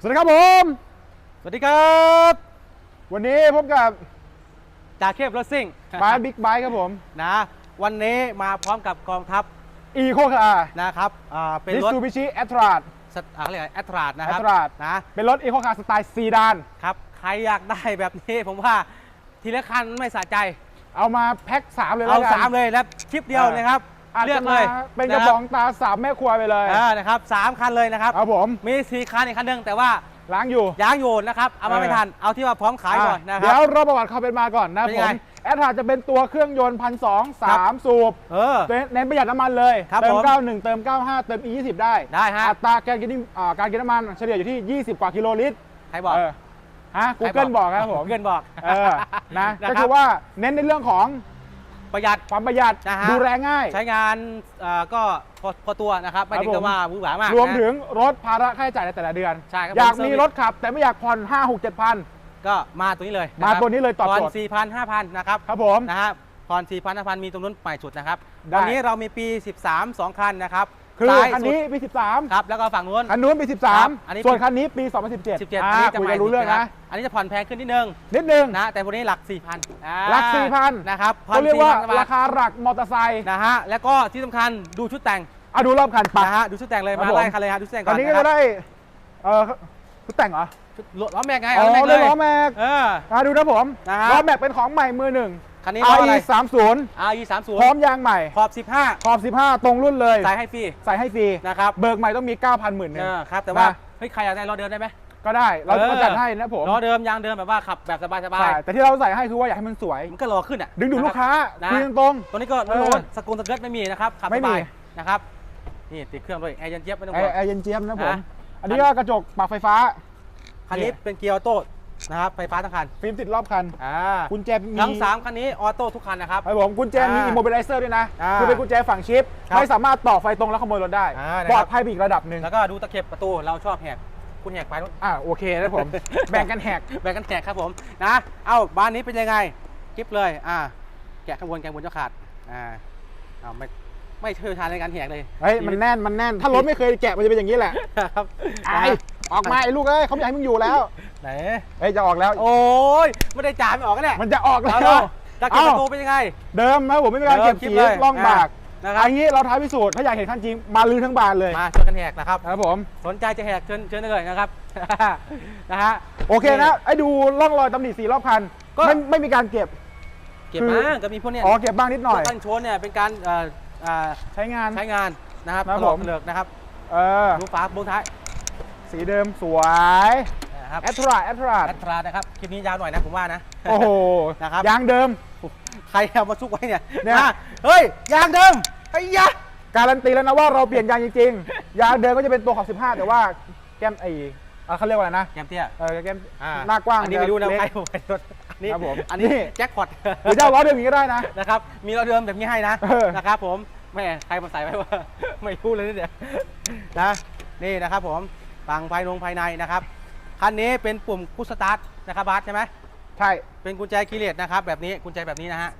สวัสดีครับผม สวัสดีครับวันนี้พบกับจากเทพรถซิ่งบาร์บิ๊กไบค์ครับผมนะวันนี้มาพร้อมกับกองทัพอีโคคาร์นะครับอ่าเป็นมิรถซูบิชิแอตราด สตอะไรแอตราดนะครับ Attrad นะเป็นรถอีโคคาร์สไตล์ซีดาน ครับใครอยากได้แบบนี้ผมว่าทีละคันไม่สะใจเอามาแพ็คสามเลยเอาแล้วกัน สามเลยแล้วคลิปเดียวเออ นะครับ อาจเลือจะกเลมายเป็นกระบองตาสามแม่ครัวไปเลย อ่านะครับสามคันเลยนะครับ ครับผมมีสี่คันอีกคันหนึ่งแต่ว่าล้างอยู่ ยางอยู่นะครับเอามาเออไม่ทันเอาที่ว่าพร้อมขายก่อนอะนะคเดี๋รัยวบ เราประวัติเขาเป็นมาก่อนนะเป็นผยังมไงแอตราดจะเป็นตัวเครื่องยนต์พันสองสามสูบ เออ เน้นประหยัดน้ำมันเลย ครับเติม ผม91 เติม 95 เติม E20 ได้ ได้ฮะ อัตราการกินอ่าการกินน้ำมันเฉลี่ยอยู่ที่ 20 กว่ากิโลลิตรใครบอกเออฮะ Google บอกครับผม เกินบอก เออ นะนะก็ครัคืบอว่าเน้นในเรื่องของ ประหยัดความประหยัดนะฮะ ดูแลง่าย ใช้งานเอ่อก็พอพอตัวนะครับ ไม่ถึงครับกับผม ว่าหวือหวามากรวมนะถึงลดภาระค่าใช้จ่ายในแต่ละเดือน ใช่ครับอยากผม มีเซอร์วิสรถขับ แต่ไม่อยากผ่อน5 6 7พัน ก็มาตัวนี้เลยมาตัวนี้เลยตอบโจทย์ผ่อนสี่พันห้าพันนะครับครับผม นะฮะผ่อนสี่พันห้าพันมีตรงนู้นใหม่สุดนะครับได้ วันนี้เรามีปี 13 2 คันนะครับ คือซ้ายคันสุดนี้ปี 13 ครับแล้วก็ฝั่งนู้น คันนู้นปี ครับอันนี้ 13 ส่วนคันนี้ปี 2017 17อ่าอันนี้จะคุยใหม่กันรู้เรื่องสุดนะ อันนี้จะผ่อนแพงขึ้นนิดนึงนิดนึง นะแต่วันนี้หลัก 4,000อ่าหลัก4,000 นะครับเขาเรียกว่า1,400บราคาหลักมอเตอร์ไซค์นะฮะแล้วก็ที่สำคัญดูชุดแต่งอะดูรอบคันไป นะฮะดูชุดแต่งเลยครับมาผม ไล่คันเลยฮะดูชุดแต่งตก่ออนนนี้ก็นะครัจะบได้ เออชุดแต่งเหรอ ชุดล้อแม็กไงอ๋อล้อแม็กเลได้ยล้อแม็กเออ อะดูนะผม นะฮะ ล้อแม็กเป็นของใหม่มือหนึ่ง คันนี้ล้ออะไร RE 30 RE 3 0พร้อมยางใหม่ขอบ15ขอบ 15 ตรงรุ่นเลยใส่ให้ฟรี ใส่ให้ฟรีนะครับเบิกใหม่ต้องมี 9,000หมื่นหนึ่เอง อครับ แต่ว่า นะ เฮ้ย ใครอยากได้ล้อเดิมได้ไหม ก็ได้ เราเออ ก็จัดให้นะผมล้อเดิมยางเดิมแบบว่าขับแบบสบายใช่แต่ที่เราใส่ให้คือว่าอยากให้มันสวย ๆ มันก็รอขึ้นอะดึงดูดนะลูกค้านะคุยตรง ตัวนี้ก็เออโลนสกุลสเกิร์ตไม่มีนะครับ ขับไม่สมี บายนะครับ นี่ติดเครื่องด้วยแอร์เย็นเจี๊ยบไม่ต้องๆแอห่วงร์แอร์เย็นเจี๊ยบนะผม นะ อันนี้ก็กระจกปรับไฟฟ้า คันนี้เป็นเกียร์ออโต้ นะครับไฟฟ้าทั้งคันฟิล์มติดรอบคันอ่ากุญแจมีทั้งสามคันนี้ออโต้ทุกคันนะครับ ครับผมกุญแจมีอ่าอิมโมบิลิเซอร์ด้วยนะ อ่าคือเป็นกุญแจฝั่งชิป ครับไม่สามารถต่อไฟตรงแล้วขโมยรถได้ อ่านะครับ ปลอดภัยไปอีกระดับหนึ่งแล้วก็ดูตะเข็บประตูเราชอบแหกคุณแหกไปนู้น อ่าโอเคนะผม แบ่งกันแหก แบ่งกันแหกครับผมนะ เอ้าบ้านนี้เป็นยังไงคลิปเลยอ่าแกะข้างบนแกะบนเจ้าขาดอ่าเอาไม่ไม่เชี่ยวชาญในการแหกเลย เฮ้ย มันแน่น มันแน่น ถ้ารถไม่เคยแกะมันจะเป็นอย่างนี้แหละ ครับไอ้ ออกมาไอ้ลูกเอ้ยเขาไม่อยากให้มึงอยู่แล้วไหน เฮ้ยจะออกแล้ว โอ้ยไม่ได้จ่ายไม่ออกกันเนี่ยมันจะออกแล้เอาวเนาะตะเก็บประตูเอ้าเป็นยังไง เดิมนะผมไม่มีการเก็บเดิมคลิสีปเลยล่องบากอ่านะครับอันนี้เราท้าพิสูจน์ถ้าอยากเห็นขั้นจริงมาลื้อทั้งบานเลย มาช่วยกันแหกนะครับครับผมสนใจจะแหกเชิญเชิญได้เลยนะครับนะฮะโอเคนะไอ้ดูร่องรอยตำหนิสีรอบคันก็ไม่ไม่มีการเก็บ เก็บคือบ้างก็มีพวกเนี้ยอ๋อเก็บบ้างนิดหน่อยพวกกันชนเนี่ยเป็นการเอ่อเอ่อใช้งานใช้งานนะครับครับถลอกผมเปลือกนะครับเออดูฝาบนท้าย สีเดิมสวยนะครับแอตราแอตราแอตรานะครับคลิปนี้ยาวหน่อยนะผมว่านะ โอ้โหนะครับยางเดิม ใครเอามาซุกไว้เนี่ยเนี่ยอะเฮ้ยยางเดิมไอ้ยะการันตีแล้วนะว่าเราเปลี่ยนยางจริงๆยางเดิมก็จะเป็นตัวขอบ15แต่ว่าแก้มไอ้อะเขาเรียกว่าอะไรนะแกมเตี้ยเออแก้มอ่าหน้ากว้างอันนี้ไม่รู้นะเล็กใครผมไปรถนี่ครับผมอันนี้นี่แจ็คพอตหรือจะเอาล้อเดิมอย่างนี้ก็ได้นะนะครับมีเราเดิมแบบนี้ให้นะเออนะครับผมแม่ใครมาใส่ไว้ว่าไม่รู้เลยเนี่ยนะนี่นะครับผม ฝั่งภายนงภายในนะครับ คันนี้เป็นปุ่มพุชสตาร์ทนะครับบาสใช่ไหมใช่ เป็นกุญแจคีย์เลสนะครับแบบนี้กุญแจแบบนี้นะฮะ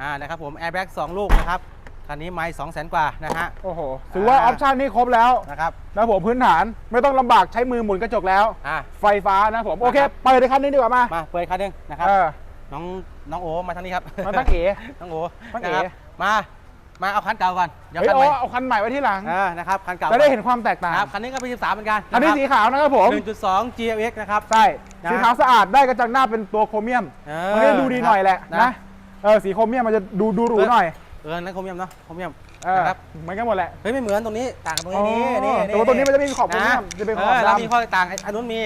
อ่านะครับผมแอร์แบ็กสองลูกนะครับคันนี้ไม่สองแสนกว่านะฮะ โอ้โห ถือว่าออ่าอปชันนี่ครบแล้วนะครับนะผมพื้นฐานไม่ต้องลำบากใช้มือหมุนกระจกแล้ว อ่าไฟฟ้านะผม โอเคนะครับเปิดในคันนี้ดีกว่ามา มาเปิดคันหนึงนะครับ เออ น้องน้องโอมาทางนี้ครับ มาตั้งเอ๋ น้องโอตั้งเอ๋ นะครับมา มาเอาคันเก่าก่อนเดี๋ยวเฮ้ยคันโอ้ใหม่เอาคันใหม่ไว้ที่หลังอ่านะครับคันเก่าจะได้เห็นความแตกต่าง ครับคันนี้ก็เป็น13เหมือนกันอันนี้สีขาวนะครับผมหนึ่งจุดสอง GLX นะครับ ใช่ นะสีขาวสะอาดได้กระจังหน้าเป็นตัวโครเมียมเอมันก็จะดูดีหน่อยแหละนะ นะ เออสีโครเมียมมันจะดูดูหรูหน่อย เออนั่นโครเมียมเนาะโครเมียมเออนะครับเหมือนกันหมดแหละเฮ้ยไม่เหมือนตรงนี้ต่างกันตรงนี้อ๋อนี่แต่ว่าตรงนี้มันจะไม่มีขอบโครเมียม จะเป็นขอบอแล้วดำมีข้อแตกต่างอันนู้นมี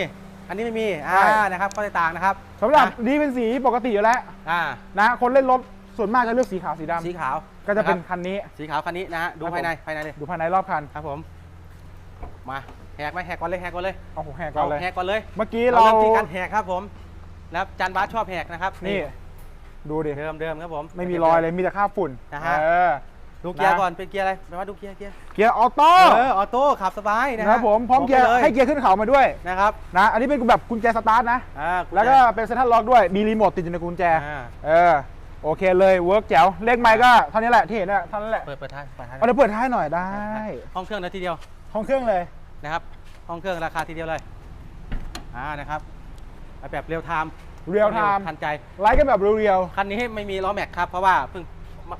อันนี้ไม่มีอ่าใช่ นะครับข้อแตกต่างนะครับสำหรับนะนี้เป็นสีปกติอยู่แล้วอ่า นะ คนเล่นรถ ส่วนมากจะเลือกสีขาวสีดำสีขาวก็จะเป็นครับคันนี้สีขาวคันนี้นะฮะดูครับภายในผมภายในเลยดูภายในรอบคันครับผมมาแหกไหมแหกก่อนเลยแหกก่อนเลยเอาผมแหกก่อนเลยแหกก่อนเลยเมื่อกี้เราเรา เริ่มที่การแหกครับผมนะครับจันบาสชอบแหกนะครับนี่ดูดิ เดิมเดิมครับผม ไม่มีรอยเลยมีแต่คราบฝุ่นนะฮะ เออดูเกียร์นะก่อนเป็นเกียร์อะไรแปลว่าดูเกียร์เกียร์เกียร์ออโต้เออออโต้ขับสบายนะฮะนะครับผมพร้อมเกียร์บไปลให้เกียร์ขึ้นเขามาด้วยนะครับนะอันนี้เป็นแบบกุญแจสตาร์ทนะ อ่าแล้วก็เป็นเซ็นทรัลล็อกด้วยมีรีโมทติดอยู่ในกุญแจ อ่าเออ โอเคเลยเวิร์กแจ๋วเลขไมค์ก็เท่านี้แหละที่เห็นเนี่ยเท่านั้นแหละเปิดเปิดท้ายเปิดท้ายเอาเดี๋ยวเปิดท้ายหน่อยได้ห้องเครื่องนาทีเดียวห้องเครื่องเลยนะครับ ห้องเครื่องราคาทีเดียวเลยอ่านะครับแบบเรียลไทม์เรียลไทม์ทันใจไลค์กันแบบเรียวคันนี้ไม่มีล้อแม็กครับเพราะว่าเพิ่ง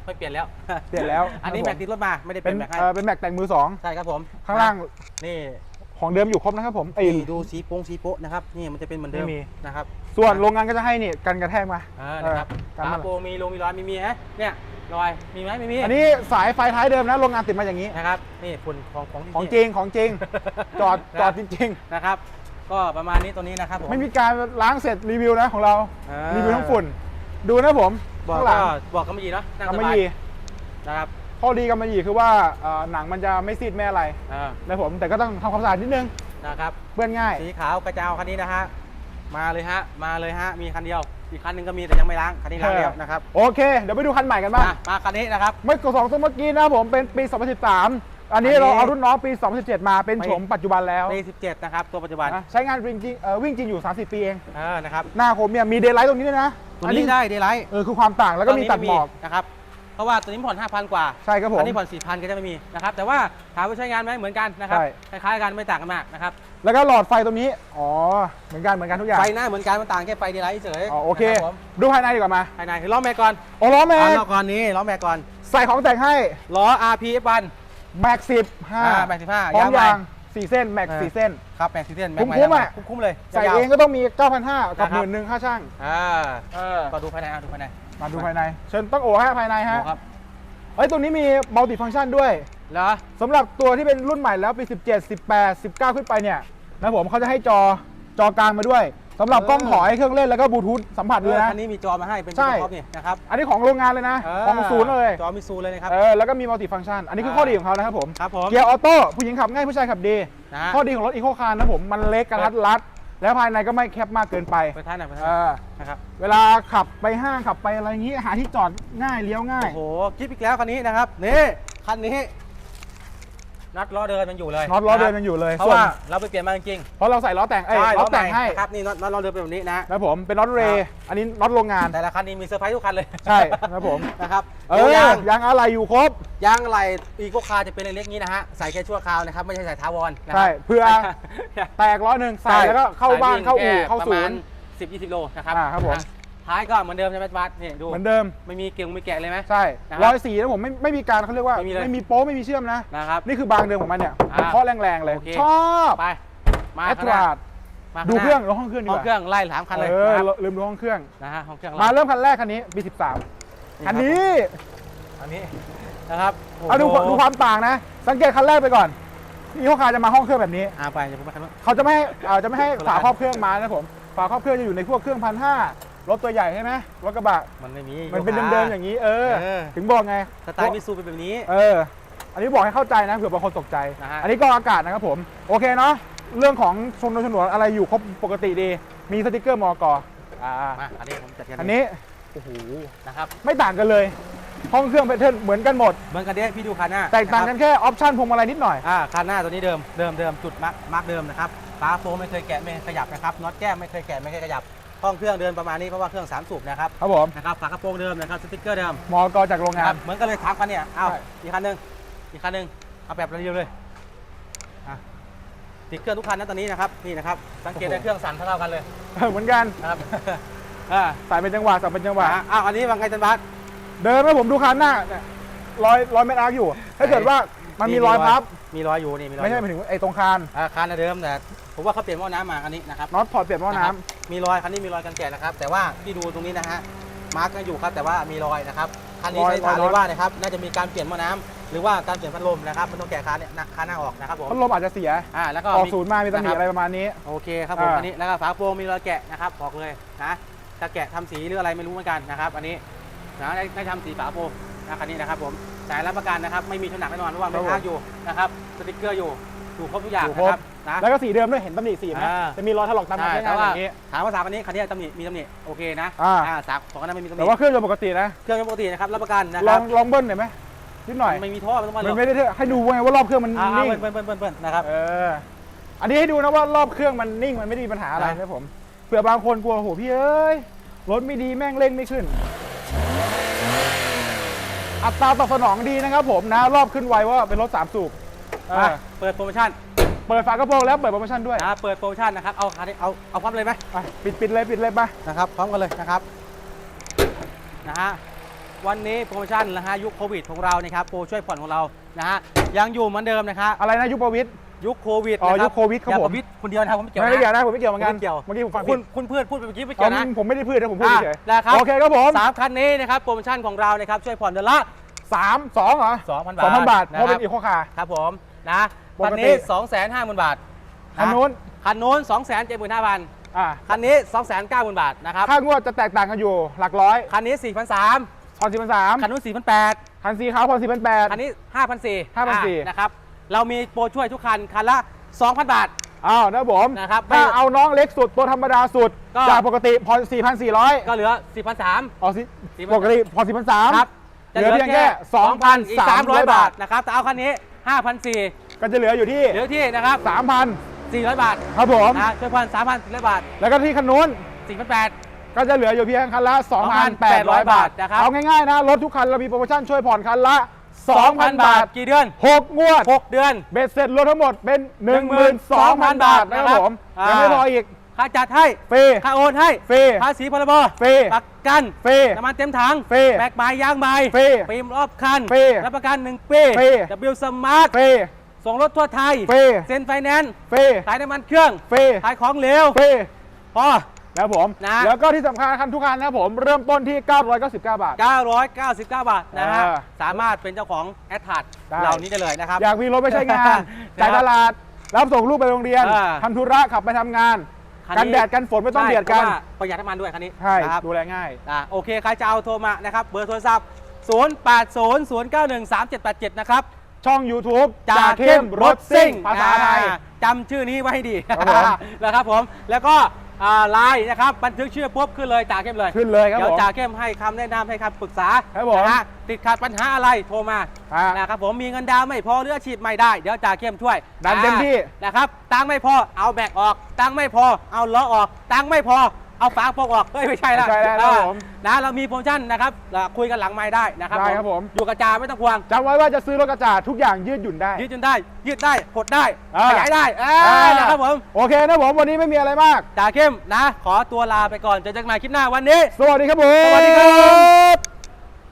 ไม่เปลี่ยนแล้ว เปลี่ยนแล้ว อันนี้ครับผมแม็กติดรถมาไม่ได้ๆเปเป็ลี่นยนแม็กให้เอ่อเป็นแม็กแต่งมือสองใช่ครับผม ข้างล่างนี่ ของเดิมอยู่ครบนะครับผมไอ้นี่ดูสีโป้งสีโป๊ะนะครับนี่มันจะเป็นเหมือนเดิมไม่มีนะครับส่วนโรงงานก็จะให้นี่กันกระแทกมาอ่านะครับเออกันฝามาโปรงมีลงมีรอยมีมีฮะเนี่ยรอยมีไหมไม่มีอันนี้สายไฟท้ายเดิมนะโรงงานติดมาอย่างนี้นะครับนี่ฝุ่นของของของจริงของจริง จอดจอดจริงนะครับ ก็ประมาณนี้ตัวนี้นะครับผมๆไม่มีการล้างเสร็จรีวิวนะของเราอ่ารีวิวทั้งฝุ่น ดูนะผมบอกข้างหลัก็งบอกกำมะหยี่เนาะนั่งกำสมะบาหยยี่นะครับ ข้อดีกำมะหยี่คือว่าเอ่อหนังมันจะไม่ซีดไม่อะไรอ่านะผมแต่ก็ต้องทำความสะอาดนิดนึงนะครับ เปื้อนง่าย สีขาวกระเจ้าคันนี้นะฮะ มาเลยฮะ มาเลยฮะ มีคันเดียว อีกคันหนึงก็มีแต่ยังไม่ล้าง คันนี้ล้างแล้วนะครับโอเค เดี๋ยวไปดูคันใหม่กันบ้างอะมาคันนี้นะครับ เมื่อสองตัวเมื่อกี้นะผมเป็นปี 2013 อันนี้อันนี้ เราเอารุ่นน้องปี 2017 มาเป็นไม่โฉมปัจจุบันแล้วปี17นะครับ ตัวปัจจุบัน นะใช้งานวิ่งจริงเอ่อวิ่งจริงอยู่ 30 ปีเอง เออ นะครับหน้าโครเมียมมีเดย์ไลท์ตรงนี้ด้วยนะ ตัวนี้ได้เดย์ไลท์เออคือความต่างแล้วก็มีตัดหมอก นะครับ เพราะว่าตัวนี้ผ่อน5,000 กว่าใช่ครับผมอันนี้ผ่อน4,000 ก็จะไม่มีนะครับแต่ว่าถามว่าใช้งานไหมเหมือนกันนะครับใช่คล้ายๆกันไม่ต่างกันมากนะครับแล้วก็หลอดไฟตรงนี้อ๋อเหมือนกันเหมือนกันทุกอย่างไฟหน้าเหมือนกันมันต่างแค่ไฟเดย์ไลท์เฉยอ๋อโอเคนะครับผมดูภายในดีกว่ามาภายในคือล้อแม็กก่อนโอ้ล้อแม็เอากล้อก่อนนี้ล้อแม็กก่อนใส่ของแต่งให้ล้อ RPF1 แม็กสิบอ่าห้าแม็ก15พร้อมยางยางสี่เส้นแม็กเออสี่เส้นครับแม็กซิเทนแม็คุ้กมใหม่คุ้มอะคุ้มๆเลยใส่ยาวๆเองก็ต้องมี 9,500กับนะครับหมื่นหนึ่งค่าช่างอ่าเออก็ดูภายในอะดูภายใน มาดูภายใน เชิญต้องโอฮะภายในฮะโอ้ครับเฮ้ยตรงนี้มีมัลติฟัง c t ชันด้วยเหรอสำหรับตัวที่เป็นรุ่นใหม่แล้วปี 17 18 19 ขึ้นไปเนี่ยนะผมเขาจะให้จอจอกลางมาด้วยสำหรับกล้องถอยเครื่องเล่นแล้วก็บลูทูธสัมผัสเลยนะคันนี้มีจอมาให้เป็นใช่จอท็อปนี่นะครับอันนี้ของโรงงานเลยนะของศูนย์เลยจอมิซูเลยนะครับเออแล้วก็มีมัลติฟัง c t ชันอันนี้คือข้อดีของเขานะครับผมครับผมเกียร์ออโต้ผู้หญิงขับง่ายผู้ชายขับดีนะฮะข้อดีของรถอีโคคาร์นะผมมันเล็กกระทัดรัด แล้วภายในก็ไม่แคบมากเกินไปไปท้ายหน่อยไปเอท้ายอนะครับเวลาขับไปห้างขับไปอะไรอย่างนี้หาที่จอดง่ายเลี้ยวง่าย โอ้โหกิ๊บอีกแล้วคันนี้นะครับนี่คันนี้ นัดล้อเดินมันอยู่เลยน็อตล้อเดินยังอยู่เลยเพราะส่วนว่าเราไปเปลี่ยนมาจริงเพราะเราใส่ล้อแต่งๆเอ้ยล้อแต่งให้ นะครับนี่น็อตน็อตล้อเดินเป็นแบบนี้นะ นะผมเป็นน็อตเรย์อันนี้น็อตโรงงาน แต่ละคันนี้มีเซอร์ไพรส์ทุกคันเลยใช่ครับผม นะครับเอตัอวยางยางอะไรอยู่ครบ ยางอะไรอีโคคาร์จะเป็นเล็กๆนี้นะฮะใส่แค่ชั่วคราวนะครับไม่ใช่ใส่ท้าวรนะครัใช่เพื่อแตกล้อหนึ่งใส่แล้วก็เข้าบ้านเข้าอู่เข้าศูนย์ สิบยี่สิบโลนะครับอ่าครับผม นะ ท้ายก็เหมือนเดิมใช่ไหมบัสนี่ดูเหมือนเดิมไม่มีเกี่ยวไม่แกะเลยไหม ใช่นะครับร้อยสีนะผมไม่ไม่มีการเขาเรียกว่าไม่มีเลยไม่มีโป๊ะไม่มีเชื่อมนะ นะครับ นี่คือบางเดิมของมันเนี่ยอ่าเคาะแรงๆเลย โอเค ชอบไป มาแอข้างตหน้าราดมาดูข้างหน้าเครื่องดูห้องเครื่องดีห้กองว่าเครื่องไล่สามคันเลยเออนะครับลืมดูห้องเครื่อง นะฮะห้องเครื่องมาเริ่มคันแรกคันนี้ปี13 คันนี้อันนี้นะครับโโหเอาดูดูความต่างนะ สังเกตคันแรกไปก่อนนี่เขาคาจะมาห้องเครื่องแบบนี้ อ่าไปเดี๋ยวผมไปคันนู้น เขาจะไม่ให้เอ่อจะไม่ให้คนละฝาอันครอบเครื่องมานะผม ฝาครอบเครื่องจะอยู่ในพวกเครื่องพันห้า รถตัวใหญ่ใช่ไหมรถกระบะ มันไม่มีมันเป็นโยคะเดิมๆอย่างนี้เออเออ ถึงบอกไงสไตล์มิซูเป็นแบบนี้ เออ อันนี้บอกให้เข้าใจนะเผื่อบางคนตกใจนะฮะอันนี้กรองอากาศนะครับผม โอเคเนาะ เรื่องของชนวนฉนวนอะไรอยู่ครบปกติดี มีสติกเกอร์มอกอ่ามาอันนี้ผมจัดการอันนี้ โอ้โห นะครับ ไม่ต่างกันเลย ห้องเครื่องแพทเทิร์นเหมือนกันหมด เหมือนกันเด้พี่ดูคันหน้า แตกต่างกัะนแค่ออปชั่นพวงมาลัยนิดหน่อย อ่าคันหน้าตัวนี้เดิม เดิมเดิมจุดมาร์กมาร์กเดิมนะครับฝาโฟมไม่เคยแกะไม่เคยขยับนะครับ น็อตแก้มไม่เคยแกะไม่เคยขยับ ห้องเครื่องเดินประมาณนี้เพราะว่าเครื่องสามสูบนะครับครับผมนะครับฝากระโปรงเดิมนะครับสติ๊กเกอร์เดิมมอกจากโรงนะงาคน รับเหมือนกันเลยถามคันเนี่ยอ้าวใช่ อีกคันหนึ่งอีกคันหนึ่งเอาแบบเรียวๆเลยอะติดเครื่องทุกคันนะตอนนี้นะครับนี่นะครับสังเกตได้เครื่องสั่นเท่าๆกันเลยเออเหมือนกันนะครับอ่าใส่เป็นจังหวะใส่เป็นจังหวะอะอ้าวอันนี้ว่าไงจันบัส เดินแล้วผมดูคันหน้าเนี่ยรอยรอยเม็ดอาร์คอยู่ ถ้าเกิดว่า มันมีรอยพับ มีรอยอยู่นี่มีรอยไม่ใช่หอมายยู่ถึงไอ้ตรงคานอ่าคันน่ะเดิมแต่ผมว่าเขาเปลี่ยนหม้อน้ำมาคันนี้นะครับน็อตถอดเปลี่ยนหม้อน้ำะครับมีรอยคันนี้มีรอยกันแกะนะครับ แต่ว่าที่ดูตรงนี้นะฮะมาร์กยังอยู่ครับแต่ว่ามีรอยนะครับคันนี้รอยใช้ฐานรอยเลยว่านะครับน่าจะมีการเปลี่ยนหม้อน้ำหรือว่าการเปลี่ยนพัดลมนะครับมันต้องแกะคานเนี่ยนะคานหน้าออกนะครับผมพัดลมอาจจะเสีย อ่าแล้วก็ออกศูนย์มา มีตำหนิคบอะไรประมาณนี้ โอเคครับผมอ่า อันนี้แล้วก็ฝาโปรงมีรอยแกะนะครับบอกเลยนะจะแกะทำสีหรืออะไรไม่รู้เหมือนกันนะครับ อันนี้นะได้ได้ทำสีฝาโปรงนะคันนี้นะครับผม สายรับประกันนะครับ ไม่มีชนหนักแน่นอนเพราะว่าไม่ค้างอยู่นะครับสติ๊กเกอร์อยู่อยู่ครบทุกอย่างอยู่นะครบครับนะแล้วก็สีเดิมด้วยเห็นตำหนิสีไหมอ่าจะมีรอยถลอกตามการใช่ใช้แต่งานอว่าย่างนี้ถามว่าสามอันนี้คันนี้ตำหนิมีตำหนิโอเคนะอ่าอ่าสามของคันนั้นไม่มีตำหนิแต่ว่าเครื่องจะปกตินะเครื่องปกตินะครับรับประกันนะลคอรังบลองเบิ้ลหน่อยไหมนิดหน่อยไม่มีท่อไม่ต้องมาหรมัอนกไม่ได้เท่ให้ดูไงว่ารอบเครื่องมันอ่านิ่งเบิ้ลเบิ้ลเบิ้ลเบิ้ลนะครับเอออันนี้ให้ดูนะว่ารอบเครื่องมันนิ่งมันไม่ได้มีปัญหาอะไรนะนะผมเผื่อบางคนกลัวโหพี่เอ้ยรถไม่ดีแม่งเร่งไม่ขึ้น อัตราตอบสนองดีนะครับผมนะ รอบขึ้นไวว่าเป็นรถสามสูบ เอมาอเปิดโปรโมชั่นเปิดฝากระโปรงแล้วเปิดโปรโมชั่นด้วยนะเปิดโปรโมชั่นนะครับ เอาคันนี้เอาเอาพร้อมเลยไหมอะปิดปิดเลยปิดเลยไปนะครับพร้อมกันเลยนะครับนะฮะวันนี้โปรโมชั่นนะฮะยุคโควิดของเรานะครับโปรช่วยผ่อนของเรานะฮะยังอยู่เหมือนเดิมนะครับอะไรนะยุคโควิดยุ คโควิดอ๋อนะยุคโควิดครับอย่าผมโควิดคนเดียวนะครับผมไม่เกี่ยวไม่นะ ได้เกี่ยวนะผมไม่เกี่ยวเหมือนกันไม่เกี่ยว เมื่อกี้ผมฟังคุผิณดคุณเพื่อนพูดไปเมื่อกี้ไม่อ๋เกี่อยวนะ ผมไม่ได้พูดนะผมพูดเฉยอะนะครับ โอเคครับผมสามคันนี้นะครับโปรโมชั่นของเรานะครับช่วยผ่อนเดือนละ สามสองเหรอ2,000บาทสองพันบาทนะเพราะครัเป็บนอีโคคาร์ ครับผมนะปกติ คันนี้ 2 5 0 0 0 0 บาทคันนู้นคันนู้น 2 7 5 0 0 0อ่าคันนี้ 2 9 0 0 0 0 บาทนะครับ ค่างวดจะแตกต่างกันอยู่หลักร้อยคันนี้ 4 3 0 0ผ่อนสี่พันสามคันนู้น4 8 0 0 คันสีขาวผ่อนสี่พันแปด คันนี้ 5,400 5,400 นะครับ เรามีโปรช่วยทุกคัน คันละ 2,000 บาท อ้าวนะครับผมนะครับถ้าไม่เอาน้องเล็กสุดตัวธรรมดาสุด ก็ จากปกติผ่อนสี่พันสี่ร้อยก็เหลือ 4,300 อ๋อสิ4,300 ปกติผ่อนสี่พันสามครับเหลือเพียงแค่2,000อีก2,300 300 บาบาททนะครับแต่เอาคันนี้ 5,400ก็จะเหลืออยู่ที่ เหลือที่นะครับสามพัน400 บาทครับผม นะช่วยผ่อน3,400 บาท แล้วก็ที่คันนู้น 4,800 ก็จะเหลืออยู่เพียงคันละ2,800 2,800 บาท นะครับ เอาง่ายๆนะ รถทุกคันเรามีโปรโมชั่นช่วยผ่อนคันละ 2,000 2,000 บาท กี่เดือน 6 งวด 6 เดือน เบ็ดเสร็จรวมทั้งหมดเป็น 12,000 บาทนะครับผมอ่ายัยังไม่พออีกค่าจัดให้ ฟรี ค่าโอนให้ ฟรี ภาษีพรบ ฟรี ประกัน ฟรี น้ำมันเต็มถัง ฟรี แบกใบยางใบ ฟรีฟิล์มรอบคัน ฟรี รับประกัน 1 ปี ฟรี W Smart ฟรี ส่งรถทั่วไทย ฟรี เซ็นไฟแนนซ์ ฟรี ขายน้ำมันเครื่อง ฟรี ขายของเหลว ฟรี พอ นะครับผม นะ แล้วก็ที่สำคัญคันทุกคันนะครับผมเริ่มต้นที่ 999 บาท 999 บาทนะฮะ เออสามารถเป็นเจ้าของแอดทัดได้ เหล่านี้ได้เลยนะครับ อยากมีรถไปใช้งานนะครับจ่ายตลาด รับส่งลูกไปโรงเรียนอ่า ทำธุระขับไปทำงาน คักันแดดกันฝนไม่ต้องเบียดกัน ใช่เพราะว่าประหยัดน้ำมันด้วยคันนี้ใช่ นะครับดูแลง่าย อ่าโอเค ใครจะเอาโทรมานะครับ เบอร์โทรศัพท์ 0800913787 นะครับ ช่อง YouTube จ่าจ่าเข้เข้มมรรถถซิ่ซิ่งงภาษาไทย อ่จำชื่อนี้ไว้ให้ดีครับผม นะครับผม แล้วก็อ่า ไลน์นะครับบันทึกชื่อปุ๊บขึ้นเลยจ่าเข้มเลยขึ้นเลยครับเดี๋ยผวมจ่าเข้มให้คำแนะนำให้คำปรึกษาครับผมนะฮะติดขัดปัญหาอะไรโทรมาอ่านะครับผมมีเงินดาวน์ไม่พอหรืออาชีพไม่ได้ เดี๋ยวจ่าเข้มช่วยดันเต็มที่อ่านะครับตังค์ไม่พอเอาแบกออก ตังค์ไม่พอเอาล้อออก ตังค์ไม่พอ เอาฝาโปกออก เฮ้ย ไม่ใช่ละไม่ใช่แล้วครับผมนะ เรามีโปรโมชั่นนะครับเราคุยกันหลังไม้ได้นะครับได้ครับผม อยู่กับจ่าไม่ต้องห่วง จำไว้ว่าจะซื้อรถกระจาดทุกอย่างยืดหยุ่นได้ ยืดจนได้ ยืดได้หดได้ อ่า ขยายได้เออ่าอนะครับผมโอเคนะผมวันนี้ไม่มีอะไรมาก จ่าเข้มนะ ขอตัวลาไปก่อนเจอกันใหม่คลิปหน้าวันนี้ สวัสดีครับผม สวัสดีครับ